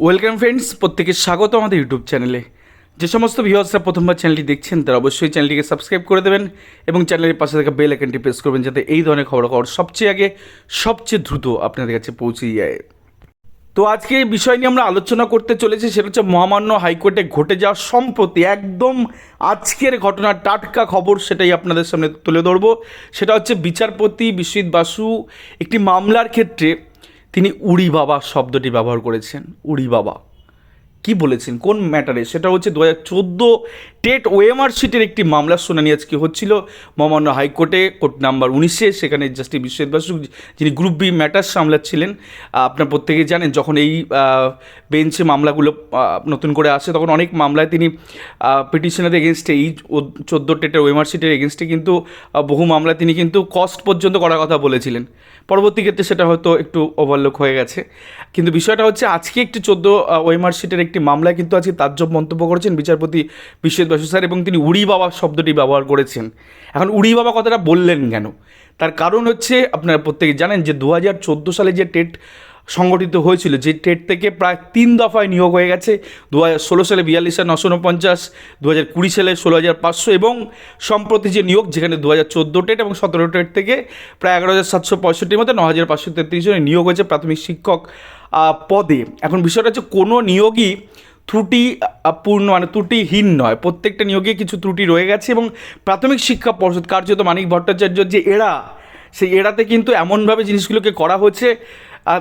Welcome friends প্রত্যেকে স্বাগত আমাদের ইউটিউব চ্যানেলে যে সমস্ত ভিউয়ার্সরা প্রথমবার চ্যানেলটি দেখছেন, তারা অবশ্যই চ্যানেলটিকে সাবস্ক্রাইব করে দেবেন এবং চ্যানেলের পাশে থাকা বেল আইকনটি প্রেস করবেন যাতে এই ধরনের খবরাখবর সবচেয়ে আগে, সবচেয়ে দ্রুত আপনাদের কাছে পৌঁছে যায়। তো আজকে এই বিষয় নিয়ে আমরা আলোচনা করতে চলেছি, সেটা হচ্ছে মহামান্য হাইকোর্টে ঘটে যাওয়া সম্প্রতি একদম আজকের ঘটনা, টাটকা খবর সেটাই আপনাদের সামনে তুলে ধরবো। সেটা হচ্ছে বিচারপতি বিশ্বজিৎ বাসু একটি মামলার ক্ষেত্রে তিনি উড়ি বাবা শব্দটি ব্যবহার করেছেন উড়ি বাবা কি বলেছেন? কোন ম্যাটারে? সেটা হচ্ছে দু হাজার চোদ্দ টেট ওএমআর শিটের একটি মামলার শুনানি আজকে হচ্ছিল। মহামান্য হাইকোর্টে কোর্ট নাম্বার উনিশে, সেখানে জাস্টিস বিশ্বজিৎ বাসু যিনি গ্রুপ বি ম্যাটার সামলাচ্ছিলেন। আপনার প্রত্যেকেই জানেন, যখন এই বেঞ্চে মামলাগুলো নতুন করে আসে, তখন অনেক মামলায় তিনি পিটিশনের এগেনস্টে এই চোদ্দ টেটের ওএমআর শিটের এগেনস্টে কিন্তু বহু মামলায় তিনি কিন্তু কস্ট পর্যন্ত করার কথা বলেছিলেন। পরবর্তী ক্ষেত্রে সেটা হয়তো একটু ওভারলুক হয়ে গেছে। কিন্তু বিষয়টা হচ্ছে, আজকে একটি চোদ্দ ওয়েমার শিটের একটি মামলায় কিন্তু আজকে তাজ্জব মন্তব্য করেছেন বিচারপতি বিশ্বজিৎ বাসু স্যার এবং তিনি উড়ি বাবা শব্দটি ব্যবহার করেছেন। এখন উড়ি বাবা কথাটা বললেন কেন? তার কারণ হচ্ছে, আপনারা প্রত্যেকে জানেন যে দু হাজার চোদ্দ সালে যে টেট সংগঠিত হয়েছিল, যে টেট থেকে প্রায় তিন দফায় নিয়োগ হয়ে গেছে দু হাজার ষোলো সালে বিয়াল্লিশ হাজার নশো উনপঞ্চাশ দু হাজার কুড়ি সালে ষোলো হাজার পাঁচশো এবং সম্প্রতি যে নিয়োগ, যেখানে দু হাজার চোদ্দ টেট এবং সতেরো টেট থেকে প্রায় এগারো হাজার সাতশো পঁয়ষট্টির মধ্যে ন হাজার পাঁচশো তেত্রিশ জনের নিয়োগ হয়েছে প্রাথমিক শিক্ষক পদে। এখন বিষয়টা হচ্ছে কোনো নিয়োগই ত্রুটি পূর্ণ মানে ত্রুটিহীন নয়। প্রত্যেকটা নিয়োগে কিছু ত্রুটি রয়ে গেছে এবং প্রাথমিক শিক্ষা পর্ষদ কার্যত মানিক ভট্টাচার্য যে এরা সেই এড়াতে কিন্তু এমনভাবে জিনিসগুলোকে করা হচ্ছে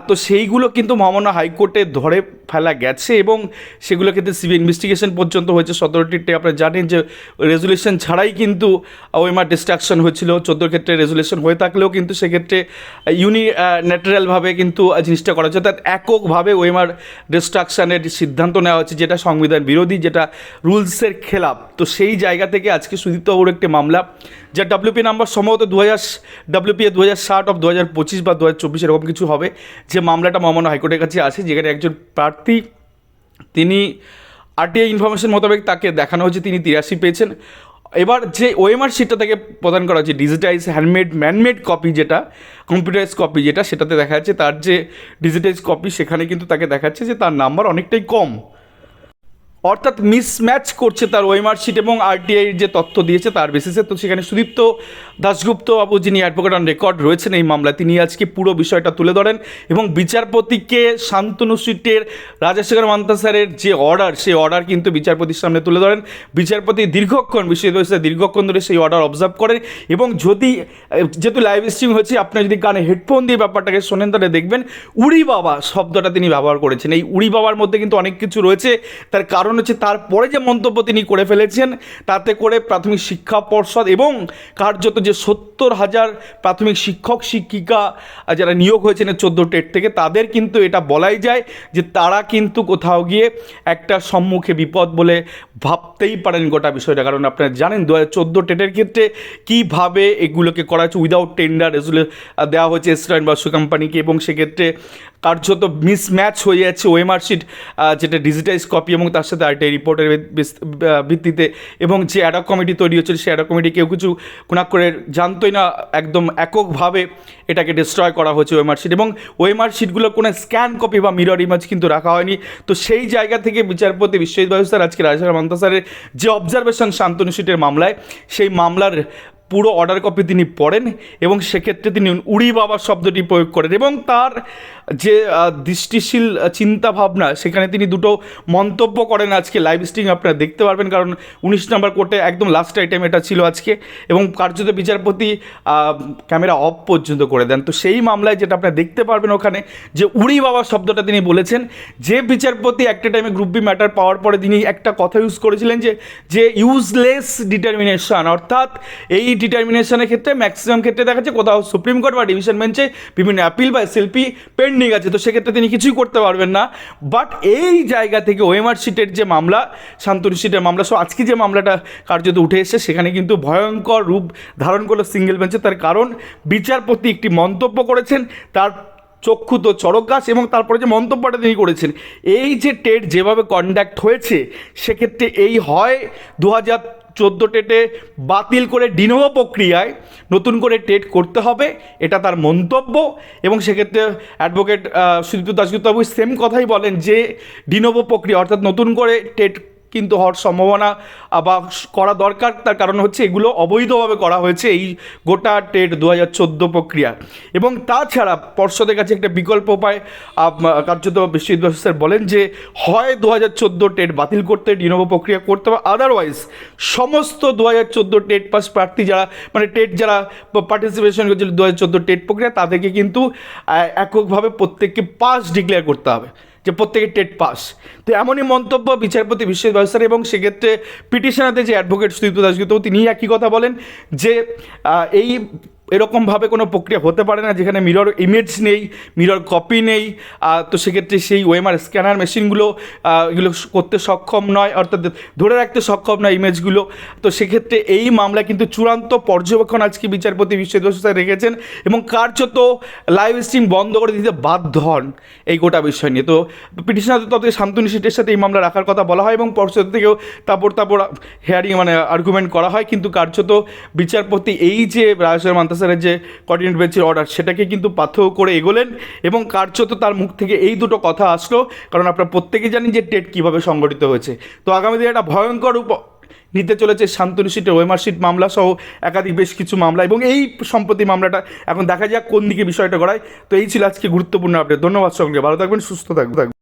তো সেইগুলো কিন্তু মহামান্য হাইকোর্টে ধরে ফেলা গেছে এবং সেগুলো ক্ষেত্রে সিবিআই ইনভেস্টিগেশন পর্যন্ত হয়েছে। সতেরোটিতে আপনারা জানেন যে রেজুলেশন ছাড়াই কিন্তু ওয়েমার ডিস্ট্রাকশন হয়েছিল। চোদ্দোর ক্ষেত্রে রেজুলেশন হয়ে থাকলেও কিন্তু সেক্ষেত্রে ইউনি ন্যাচারালভাবে কিন্তু জিনিসটা করা হচ্ছে অর্থাৎ এককভাবে ওয়েমার ডিস্ট্রাকশনের সিদ্ধান্ত নেওয়া হচ্ছে যেটা সংবিধান বিরোধী, যেটা রুলসের খেলাপ। তো সেই জায়গা থেকে আজকে সুদীপ্ত বাবুর একটি মামলা, যা ডাব্লিউপি নাম্বার সম্ভবত দু হাজার ডাব্লিউপি দু হাজার ষাট অফ দু হাজার পঁচিশ বা দু হাজার চব্বিশ এরকম কিছু হবে। যে মামলাটা মহামান্য হাইকোর্টের কাছে আছে, যেখানে একজন প্রার্থী, তিনি আরটিআই ইনফরমেশন মোতাবেক তাকে দেখানো হয়েছে, তিনি তিরাশি পেয়েছেন। এবার যে ওএমআর শিটটা তাকে প্রদান করা হয়েছে ডিজিটাইজ হ্যান্ডমেড ম্যানমেড কপি যেটা কম্পিউটারাইজ কপি যেটা, সেটাতে দেখা যাচ্ছে, তার যে ডিজিটাইজ কপি সেখানে কিন্তু তাকে দেখাচ্ছে যে তার নাম্বার অনেকটাই কম। অর্থাৎ মিসম্যাচ করছে তার ওয়েমার শিট এবং আরটিআই যে তথ্য দিয়েছে তার বেসিসে তো সেখানে সুদীপ্ত দাশগুপ্ত বাবু, যিনি অ্যাডভোকেট অন রেকর্ড রয়েছেন এই মামলায়, তিনি আজকে পুরো বিষয়টা তুলে ধরেন এবং বিচারপতিকে শান্তনু সিটের রাজশেখর মান্তা স্যারের যে অর্ডার সেই অর্ডার কিন্তু বিচারপতির সামনে তুলে ধরেন। বিচারপতি দীর্ঘক্ষণ বিশ্ববিদ্যালয় দীর্ঘক্ষণ ধরে সেই অর্ডার অবজার্ভ করেন এবং যদি, যেহেতু লাইভ স্ট্রিম হয়েছে আপনি যদি কানে হেডফোন দিয়ে ব্যাপারটাকে শোনেন, তাহলে দেখবেন উড়ি বাবা শব্দটা তিনি ব্যবহার করেছেন। এই উড়ি বাবার মধ্যে কিন্তু অনেক কিছু রয়েছে। তার কারণ হচ্ছে তারপরে যে মন্তব্য তিনি করে ফেলেছেন, তাতে করে প্রাথমিক শিক্ষা পর্ষদ এবং কার্যত যে সত্তর হাজার প্রাথমিক শিক্ষক, শিক্ষিকা যারা নিয়োগ হয়েছেন চোদ্দ টেট থেকে, তাদের কিন্তু এটা বলাই যায় যে তারা কিন্তু কোথাও গিয়ে একটা সম্মুখে বিপদ বলে ভাবতেই পারেন গোটা বিষয়টা। কারণ আপনারা জানেন দু হাজার চোদ্দ টেটের ক্ষেত্রে কীভাবে এগুলোকে করা হচ্ছে উইদাউট টেন্ডার রেজুলে দেওয়া হয়েছে এস্টার্ন বাসু কোম্পানিকে এবং সেক্ষেত্রে কার্যত মিসম্যাচ হয়ে যাচ্ছে ওএমআর শিট যেটা ডিজিটাইজ কপি এবং তার সাথে আরটিআই রিপোর্টের ভিত্তিতে এবং যে অ্যাডক কমিটি তৈরি হচ্ছিল সেই অ্যাডক কমিটি কেউ কিছু কোনা করে জানতোই না, একদম এককভাবে এটাকে ডিস্ট্রয় করা হয়েছে ওএমআর শিট এবং ওএমআর শিটগুলো কোনো স্ক্যান কপি বা মিরর ইমেজ কিন্তু রাখা হয়নি। তো সেই জায়গা থেকে বিচারপতি বিশ্বজিৎ বাবু স্যার, আজকে রাজশেখর মান্তা স্যারের যে অবজারভেশন শান্তনু শিটের মামলায়, সেই মামলার পুরো অর্ডার কপি তিনি পড়েন এবং সেক্ষেত্রে তিনি উড়ি বাবা শব্দটি প্রয়োগ করেন এবং তার যে দৃষ্টিশীল চিন্তা ভাবনা সেখানে তিনি দুটো মন্তব্য করেন আজকে। লাইভ স্ট্রিম আপনারা দেখতে পারবেন, কারণ উনিশ নম্বর কোর্টে একদম লাস্ট আইটেম এটা ছিল আজকে এবং কার্যত বিচারপতি ক্যামেরা অফ পর্যন্ত করে দেন। তো সেই মামলায় যেটা আপনারা দেখতে পারবেন ওখানে যে উড়ি বাবা শব্দটা তিনি বলেছেন, যে বিচারপতি একটা টাইমে গ্রুপ বি ম্যাটার পাওয়ার পরে তিনি একটা কথা ইউজ করেছিলেন যে যে ইউজলেস ডিটারমিনেশন অর্থাৎ এই ডিটারমিনেশনের ক্ষেত্রে ম্যাক্সিমাম ক্ষেত্রে দেখা যাচ্ছে কোথাও সুপ্রিম কোর্ট বা ডিভিশন বেঞ্চে বিভিন্ন অ্যাপিল বা এসএলপি পেন্ডিং আছে। তো সেক্ষেত্রে তিনি কিছুই করতে পারবেন না। বাট এই জায়গা থেকে ওএমআর সিটের যে মামলা শান্তনু সিটের মামলা সো আজকে যে মামলাটা কার্যত উঠে এসেছে, সেখানে কিন্তু ভয়ঙ্কর রূপ ধারণ করল সিঙ্গেল বেঞ্চে তার কারণ, বিচারপতি একটি মন্তব্য করেছেন, তার চক্ষু তো চড়ক গাছ এবং তারপরে যে মন্তব্যটা তিনি করেছেন, এই যে টেট যেভাবে কন্ডাক্ট হয়েছে, সেক্ষেত্রে এই হয় দু হাজার চোদ্দ টেটে বাতিল করে ডিনোভো প্রক্রিয়ায় নতুন করে টেট করতে হবে, এটা তার মন্তব্য। এবং সেক্ষেত্রে অ্যাডভোকেট সুদীপ্ত দাসগুপ্তবাবু সেম কথাই বলেন যে ডিনোভো প্রক্রিয়া, অর্থাৎ নতুন করে টেট কিন্তু হওয়ার সম্ভাবনা বা করা দরকার। তার কারণ হচ্ছে এগুলো অবৈধভাবে করা হয়েছে এই গোটা টেট দু হাজার চোদ্দ প্রক্রিয়া। এবং তাছাড়া পর্ষদের কাছে একটা বিকল্প উপায় কার্যত বিশ্বজিৎ স্যার বলেন যে, হয় দু হাজার চোদ্দ টেট বাতিল করতে ডিনোভো প্রক্রিয়া করতে হবে আদারওয়াইজ সমস্ত দু হাজার চোদ্দ টেট পাস প্রার্থী যারা মানে টেট যারা পার্টিসিপেশন করেছিল দু হাজার চোদ্দ টেট প্রক্রিয়া, তাদেরকে কিন্তু এককভাবে প্রত্যেককে পাস ডিক্লেয়ার করতে হবে। যে প্রত্যেকে টেট পাস। তো এমনই মন্তব্য বিচারপতি বিশ্বজিৎ ব্যবস্থার এবং সেক্ষেত্রে পিটিশনাতে যে অ্যাডভোকেট সুদীপ্ত দাসগুপ্ত তিনি একই কথা বলেন যে এই এরকমভাবে কোনো প্রক্রিয়া হতে পারে না, যেখানে মিরর ইমেজ নেই মিরর কপি নেই তো সেক্ষেত্রে সেই ওএমআর স্ক্যানার মেশিনগুলো এগুলো করতে সক্ষম নয়, অর্থাৎ ধরে রাখতে সক্ষম নয় ইমেজগুলো তো সেক্ষেত্রে এই মামলা কিন্তু চূড়ান্ত পর্যবেক্ষণ আজকে বিচারপতি বিশ্ববিদ্যালয় রেখেছেন এবং কার্যত লাইভ স্ট্রিম বন্ধ করে দিতে বাধ্য হন এই গোটা বিষয় নিয়ে। তো পিটিশনার তত শান্তনু সিটের সাথে এই মামলা রাখার কথা বলা হয় এবং পর্ষদ থেকেও তারপর তারপর হেয়ারিং মানে আর্গুমেন্ট করা হয়, কিন্তু কার্যত বিচারপতি এই যে রাজেশ্বর মান্তাসারের যে কোঅর্ডিনেট বেঞ্চের অর্ডার সেটাকে কিন্তু পাথেয় করে এগোলেন এবং কার্যত তার মুখ থেকে এই দুটো কথা আসলো। কারণ আপনারা প্রত্যেকেই জানেন যে টেট কীভাবে সংগঠিত হয়েছে। তো আগামী দিনে একটা ভয়ঙ্কর উপ নিতে চলেছে শান্তনু সিটের ওয়েমার সিট মামলা সহ একাধিক বেশ কিছু মামলা এবং এই সম্প্রতি মামলাটা এখন দেখা যাক কোন দিকে বিষয়টা গড়ায়। তো এই ছিল আজকে গুরুত্বপূর্ণ আপডেট ধন্যবাদ সঙ্গে ভালো থাকবেন, সুস্থ থাকবেন।